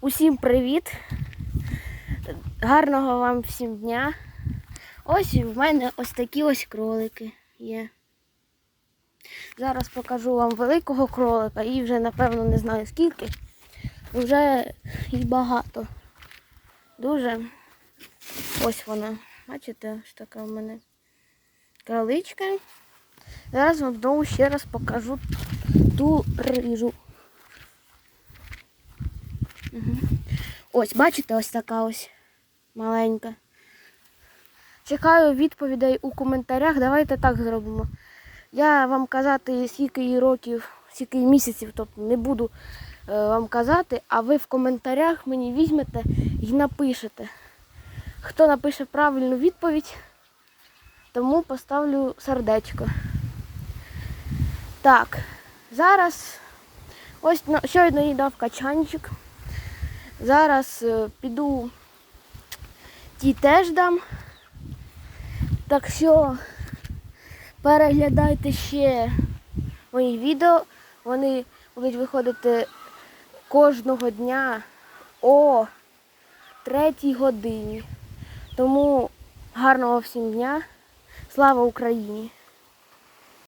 Усім привіт! Гарного вам всім дня. Ось в мене ось такі ось кролики є. Зараз покажу вам великого кролика і вже напевно не знаю скільки. Вже їх багато. Дуже. Ось вона. Бачите, ось така в мене кроличка. Зараз вам знову ще раз покажу ту рижу. Угу. Ось, бачите, ось така ось маленька. Чекаю відповідей у коментарях. Давайте так зробимо. Я вам казати, скільки їй років, скільки їй місяців, тобто не буду е, вам казати, а ви в коментарях мені візьмете і напишете. Хто напише правильну відповідь, тому поставлю сердечко. Так, зараз ось щойно їй дав качанчик. Зараз е, піду ті теж дам. Так що переглядайте ще мої відео. Вони будуть виходити кожного дня о 3 годині. Тому гарного всім дня. Слава Україні!